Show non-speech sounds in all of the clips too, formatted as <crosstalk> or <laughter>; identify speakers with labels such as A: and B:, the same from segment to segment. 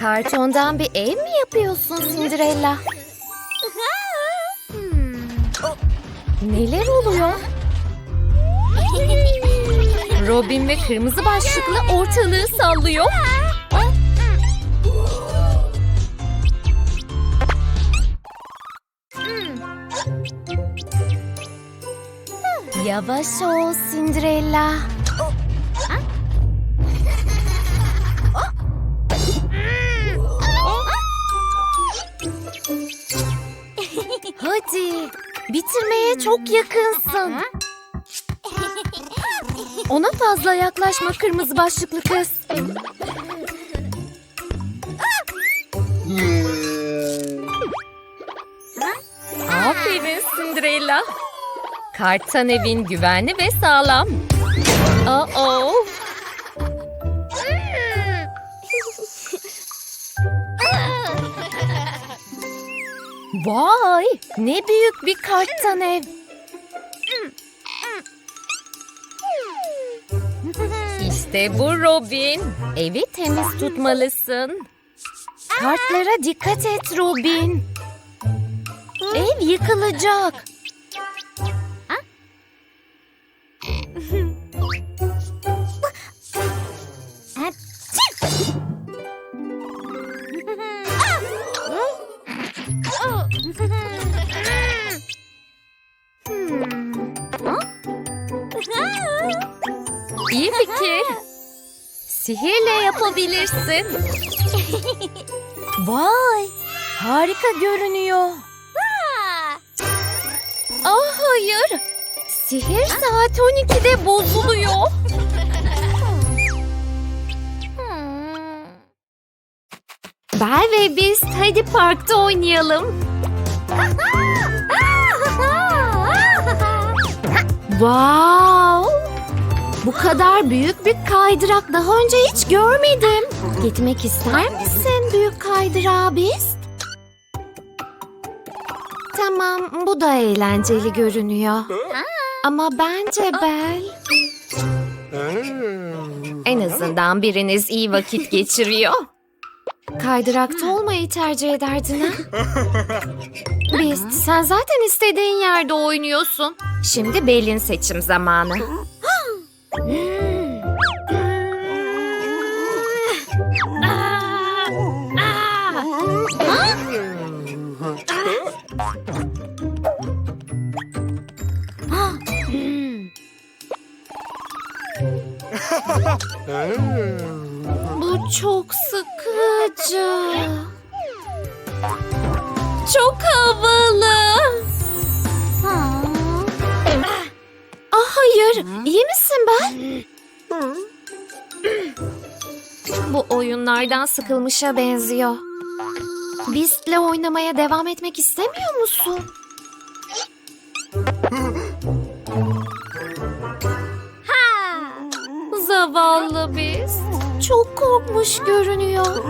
A: Kartondan bir ev mi yapıyorsun Cinderella? Neler oluyor? Robin ve kırmızı başlıklı ortalığı sallıyor. Yavaş ol Cinderella. Bitirmeye çok yakınsın. <laughs> Ona fazla yaklaşma kırmızı başlıklı kız. Aferin Cinderella. Kartan evin güvenli ve sağlam. Oh Vay, ne büyük bir karttan ev. İşte bu Robin. Evi temiz tutmalısın. Kartlara dikkat et Robin. Ev yıkılacak. İyi fikir. Sihirle yapabilirsin. Vay, harika görünüyor. Ah hayır. Sihir saat 12'de bozuluyor. Bel ve biz hadi parkta oynayalım. Wow! Bu kadar büyük bir kaydırak daha önce hiç görmedim. Gitmek ister misin büyük kaydırağa biz? Tamam, bu da eğlenceli görünüyor. Ama bence Bel... En azından biriniz iyi vakit geçiriyor. Kaydırakta olmayı tercih ederdin ha? Beast, sen zaten istediğin yerde oynuyorsun. Şimdi Bel'in seçim zamanı. Bu çok sıkıcı. Çok havalı. Ah hayır, iyi misin ben? Bu oyunlardan sıkılmışa benziyor. Beast'le oynamaya devam etmek istemiyor musun? Zavallı Beast. Çok korkmuş görünüyor.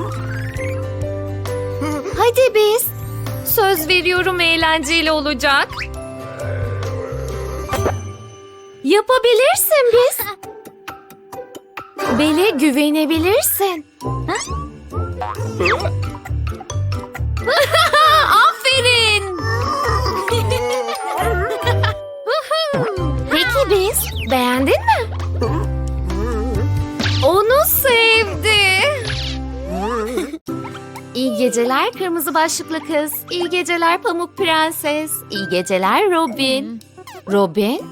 A: Hadi Beast. Söz veriyorum eğlenceli olacak. Yapabilirsin Beast. Bele güvenebilirsin. <laughs> Aferin. <laughs> Peki Beast, beğendin mi? Onu sevdi. İyi geceler kırmızı başlıklı kız. İyi geceler pamuk prenses. İyi geceler Robin. Robin?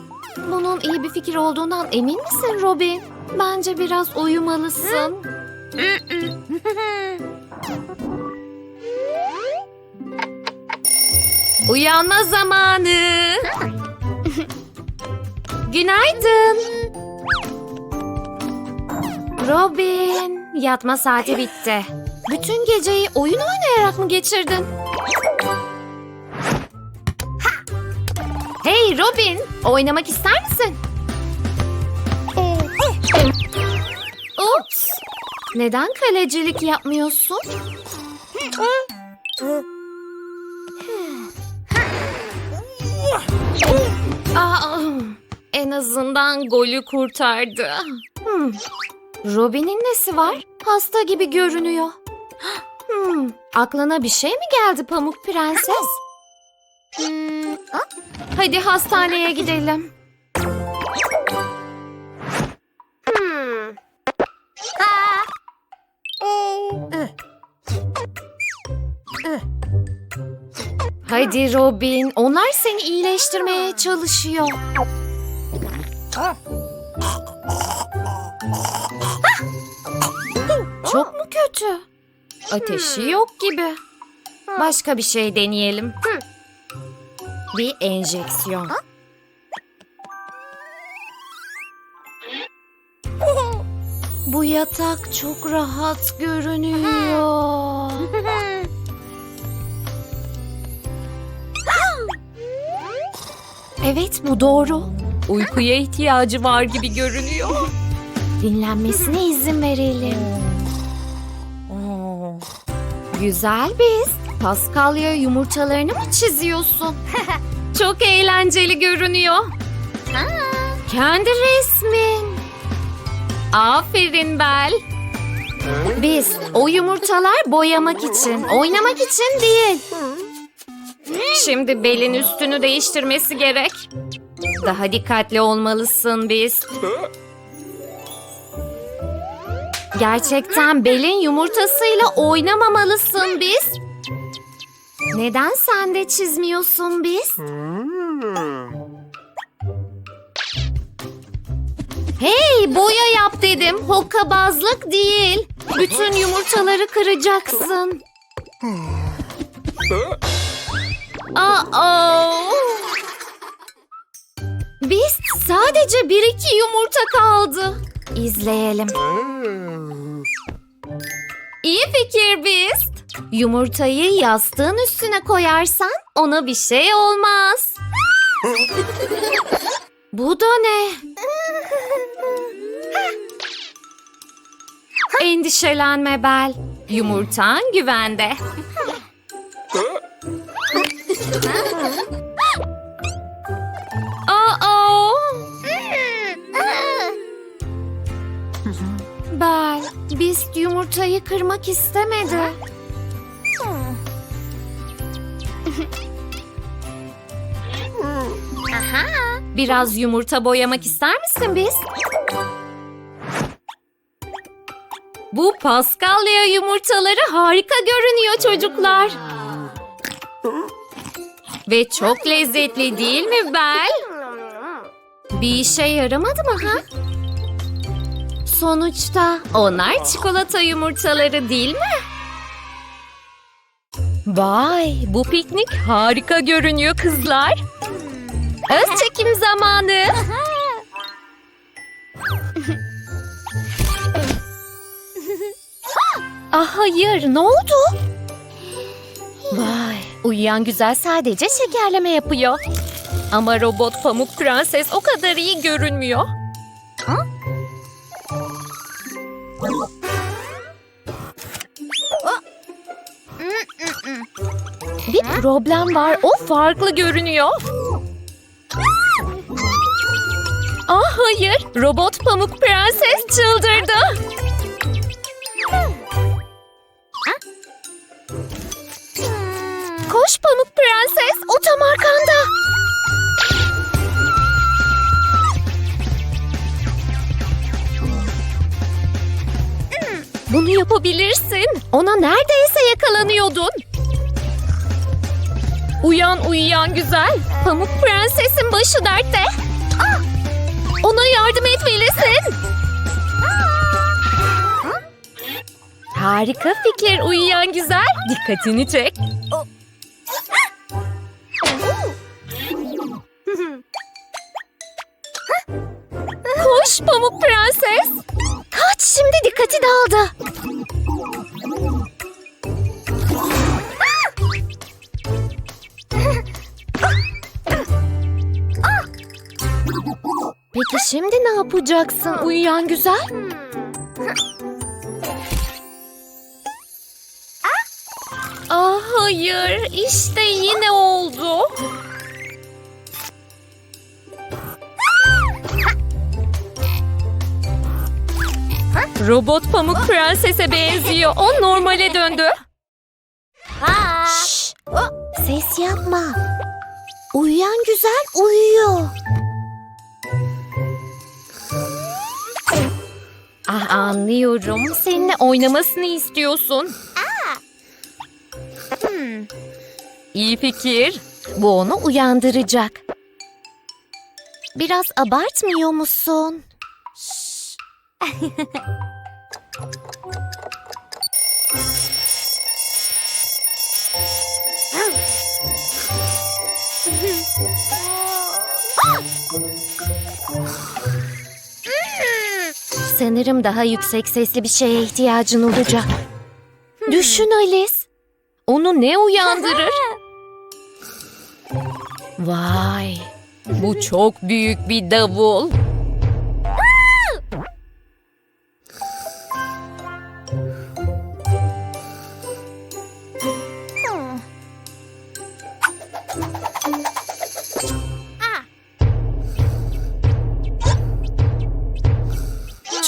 A: Bunun iyi bir fikir olduğundan emin misin Robin? Bence biraz uyumalısın. <laughs> Uyanma zamanı. <laughs> Günaydın. Robin, yatma saati bitti. Bütün geceyi oyun oynayarak mı geçirdin? Robin, oynamak ister misin? Ups. Neden kalecilik yapmıyorsun? Aa, en azından golü kurtardı. Hmm. Robin'in nesi var? Hasta gibi görünüyor. Hmm, aklına bir şey mi geldi Pamuk Prenses?
B: Hmm, ah,
A: Hadi hastaneye gidelim.
B: hmm.
A: Hadi Robin, onlar seni iyileştirmeye çalışıyor. Çok mu kötü? Ateşi yok gibi. Başka bir şey deneyelim. Bir enjeksiyon. <laughs> Bu yatak çok rahat görünüyor. <laughs> Evet bu doğru. Uykuya ihtiyacı var gibi görünüyor. Dinlenmesine izin verelim. Güzel biz. Paskalya yumurtalarını mı çiziyorsun? <laughs> Çok eğlenceli görünüyor. Kendi resmin. Aferin Bel. Biz o yumurtalar boyamak için, oynamak için değil. Şimdi belin üstünü değiştirmesi gerek. Daha dikkatli olmalısın biz. Gerçekten belin yumurtasıyla oynamamalısın biz. Neden sen de çizmiyorsun biz? Hey boya yap dedim. Hokkabazlık değil. Bütün yumurtaları kıracaksın. Aa. Biz sadece bir iki yumurta kaldı. İzleyelim. İyi fikir biz. Yumurtayı yastığın üstüne koyarsan ona bir şey olmaz. Bu da ne? Endişelenme Bel. Yumurtan güvende. Aa! Bel, Beast yumurtayı kırmak istemedi.
B: Aha.
A: Biraz yumurta boyamak ister misin biz? Bu Paskalya yumurtaları harika görünüyor çocuklar. Ve çok lezzetli değil mi Bel? Bir işe yaramadı mı ha? Sonuçta onlar çikolata yumurtaları değil mi? Vay, bu piknik harika görünüyor kızlar. Öz çekim zamanı. ah hayır, ne oldu? Vay, uyuyan güzel sadece şekerleme yapıyor. Ama robot pamuk prenses o kadar iyi görünmüyor. Problem var. O farklı görünüyor. Ah hayır. Robot pamuk prenses çıldırdı. Koş pamuk prenses. O tam arkanda. Bunu yapabilirsin. Ona neredeyse yakalanıyordun. Uyan uyuyan güzel. Pamuk prensesin başı dertte. Ah! Ona yardım etmelisin. Harika fikir uyuyan güzel. Dikkatini çek. Koş pamuk prenses. Kaç şimdi dikkati dağıldı. Şimdi ne yapacaksın uyuyan güzel? Ah hayır işte yine oldu. Robot pamuk prensese benziyor. O normale döndü.
C: Şşş, ses yapma. Uyuyan güzel uyuyor.
A: Ah anlıyorum. Seninle oynamasını istiyorsun.
B: Hmm.
A: İyi fikir. Bu onu uyandıracak.
C: Biraz abartmıyor musun? <laughs> Sanırım daha yüksek sesli bir şeye ihtiyacın olacak.
A: Düşün Alice. Onu ne uyandırır? Vay. Bu çok büyük bir davul.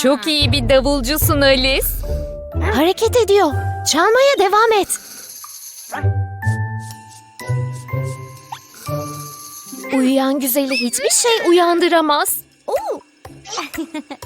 A: Çok iyi bir davulcusun Alice.
C: Hareket ediyor. Çalmaya devam et.
A: Uyuyan güzeli hiçbir şey uyandıramaz.
C: Oo. <laughs>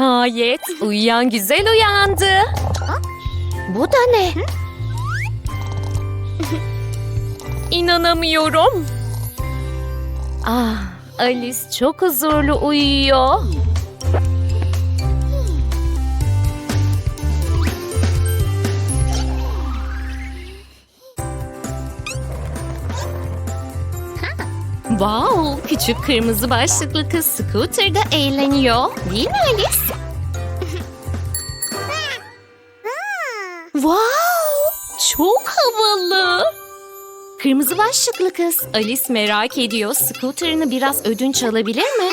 A: Nihayet uyuyan güzel uyandı.
C: Bu da ne?
A: İnanamıyorum. Ah, Alice çok huzurlu uyuyor. Wow, küçük kırmızı başlıklı kız scooter'da eğleniyor. Değil mi Alice?
C: Wow!
A: Çok havalı. Kırmızı başlıklı kız. Alice merak ediyor. Scooter'ını biraz ödünç alabilir mi?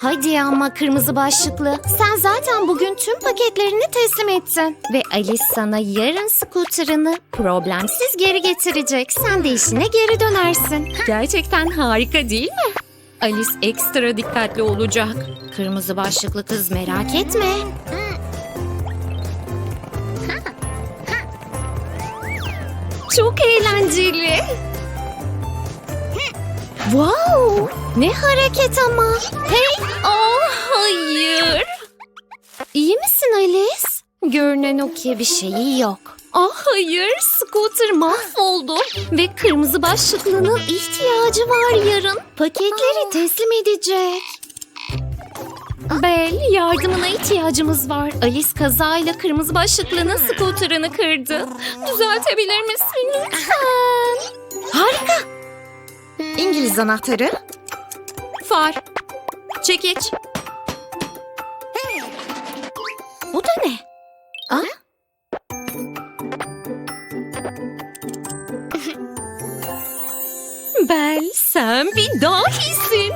A: Hadi ama kırmızı başlıklı. Sen zaten bugün tüm paketlerini teslim ettin. Ve Alice sana yarın scooter'ını problemsiz geri getirecek. Sen de işine geri dönersin. Gerçekten harika değil mi? Alice ekstra dikkatli olacak. Kırmızı başlıklı kız merak etme. Çok eğlenceli. Wow! Ne hareket ama. Hey! Oh, hayır. İyi misin Alice? Görünen o ki bir şeyi yok. Ah hayır, scooter mahvoldu. Ve kırmızı başlıklının ihtiyacı var yarın. Paketleri teslim edecek. Bel, yardımına ihtiyacımız var. Alice kazayla kırmızı başlıklının scooter'ını kırdı. Düzeltebilir misin lütfen? Harika. İngiliz anahtarı. Far. Çekiç. Bu da ne? Ah? Bel, sen bir dahisin.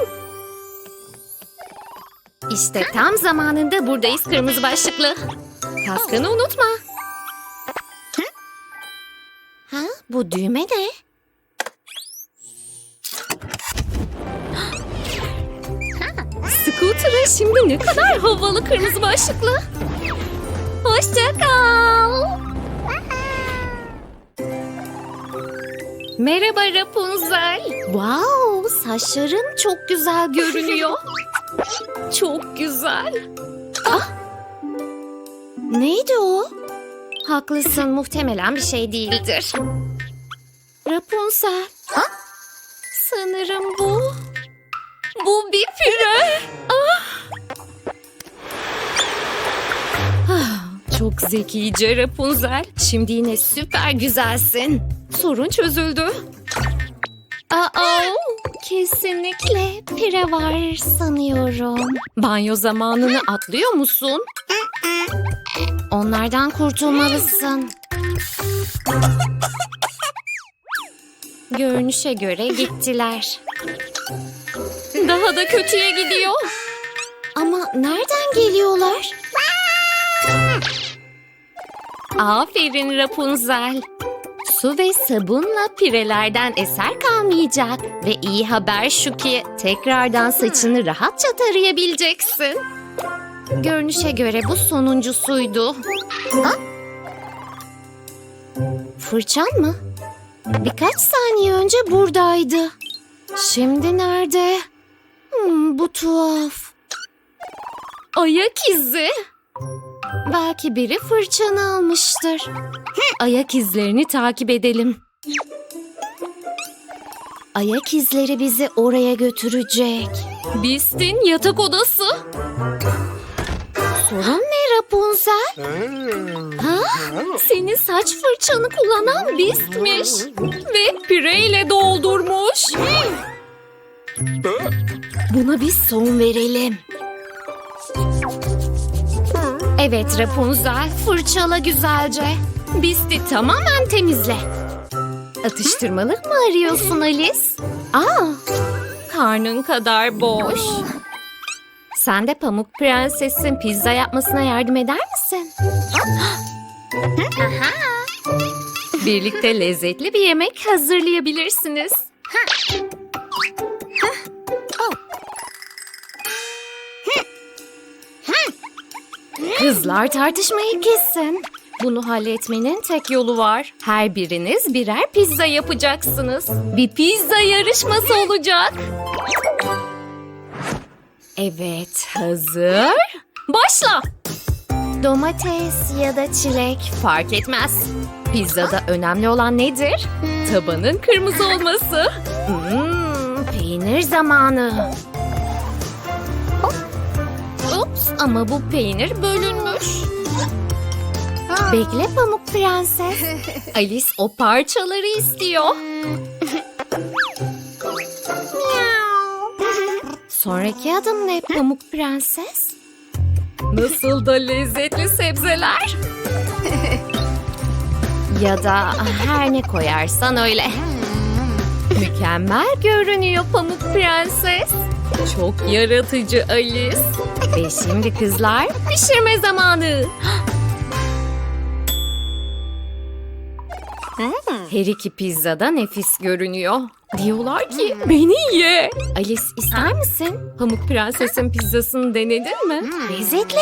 A: İşte tam zamanında buradayız kırmızı başlıklı. Kaskını unutma.
C: Ha? Bu düğme ne?
A: Scooter'a şimdi ne kadar havalı kırmızı başlıklı. Hoşça kal. Merhaba Rapunzel. Wow, saçların çok güzel görünüyor. <laughs> çok güzel.
C: Ah! Neydi o?
A: Haklısın, muhtemelen bir şey değildir. Rapunzel.
C: Ha?
A: Sanırım bu... Bu bir pire. Ah! Ah, Çok zekice Rapunzel. Şimdi yine süper güzelsin. Sorun çözüldü. Aa, kesinlikle pire var sanıyorum. Banyo zamanını atlıyor musun?
C: Onlardan kurtulmalısın.
A: Görünüşe göre gittiler. Daha da kötüye gidiyor.
C: Ama nereden geliyorlar?
A: Aferin Rapunzel. Su ve sabunla pirelerden eser kalmayacak. Ve iyi haber şu ki tekrardan saçını rahatça tarayabileceksin. Görünüşe göre bu sonuncusuydu. Ha? Fırçan mı? Birkaç saniye önce buradaydı. Şimdi nerede? Hmm, bu tuhaf. Ayak izi. Belki biri fırçanı almıştır. Ayak izlerini takip edelim. Ayak izleri bizi oraya götürecek. Beast'in yatak odası. Sorun ne Rapunzel? Ha? Senin saç fırçanı kullanan Beast'miş. Ve pireyle doldurmuş. Buna bir son verelim. Evet Rapunzel, fırçala güzelce. Beast'i tamamen temizle. Atıştırmalık mı arıyorsun Alice? Aa, karnın kadar boş. Sen de Pamuk Prenses'in pizza yapmasına yardım eder misin? Birlikte lezzetli bir yemek hazırlayabilirsiniz. Kızlar tartışmayı kessin. Bunu halletmenin tek yolu var. Her biriniz birer pizza yapacaksınız. Bir pizza yarışması olacak. Evet, hazır. Başla. Domates ya da çilek fark etmez. Pizzada önemli olan nedir? Tabanın kırmızı olması. Hmm, peynir zamanı. Ama bu peynir bölünmüş. Bekle Pamuk Prenses. <laughs> Alice o parçaları istiyor. Sonraki adım ne Pamuk Prenses? Nasıl da lezzetli sebzeler. <laughs> ya da her ne koyarsan öyle. Mükemmel görünüyor Pamuk Prenses. Çok yaratıcı Alice. Ve şimdi kızlar pişirme zamanı. Her iki pizza da nefis görünüyor. Diyorlar ki beni ye. Alice ister misin? Pamuk Prenses'in pizzasını denedin mi? Lezzetli.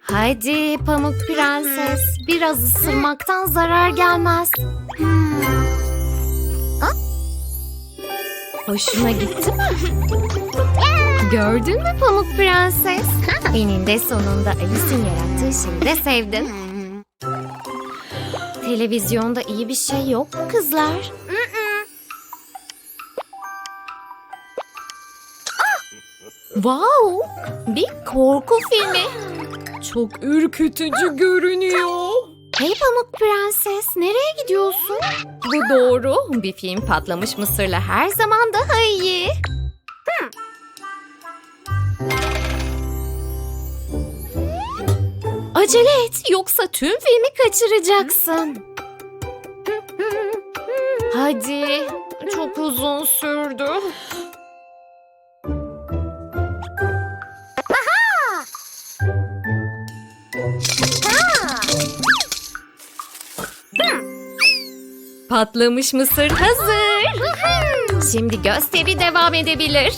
A: Hadi Pamuk Prenses. Biraz ısırmaktan zarar gelmez. Hoşuna gitti mi? Gördün mü Pamuk Prenses? Eninde sonunda Alice'in yarattığı şeyi de sevdin. Televizyonda iyi bir şey yok mu kızlar? Wow! Bir korku filmi. Çok ürkütücü görünüyor. Hey Pamuk Prenses, nereye gidiyorsun? Bu doğru. Bir film patlamış mısırla her zaman daha iyi. Acele et, yoksa tüm filmi kaçıracaksın. Hadi, çok uzun sürdü. Patlamış mısır hazır. Şimdi gösteri devam edebilir.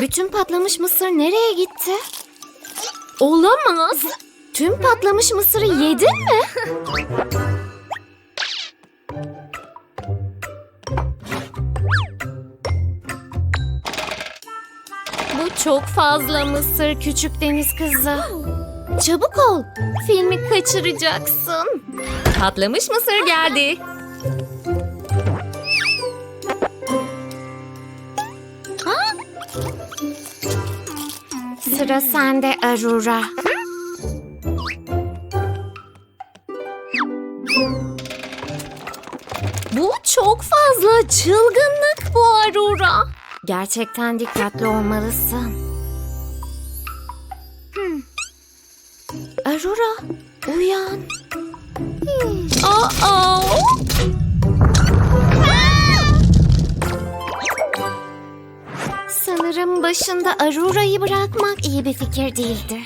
A: Bütün patlamış mısır nereye gitti? Olamaz. Tüm patlamış mısırı yedin mi? Bu çok fazla mısır küçük deniz kızı. Çabuk ol. Filmi kaçıracaksın. Patlamış mısır geldi. Ha? Sıra sende Arura. Bu çok fazla çılgınlık bu Arura. Gerçekten dikkatli olmalısın. Aurora, uyan. Aa! Sanırım başında Arura'yı bırakmak iyi bir fikir değildi.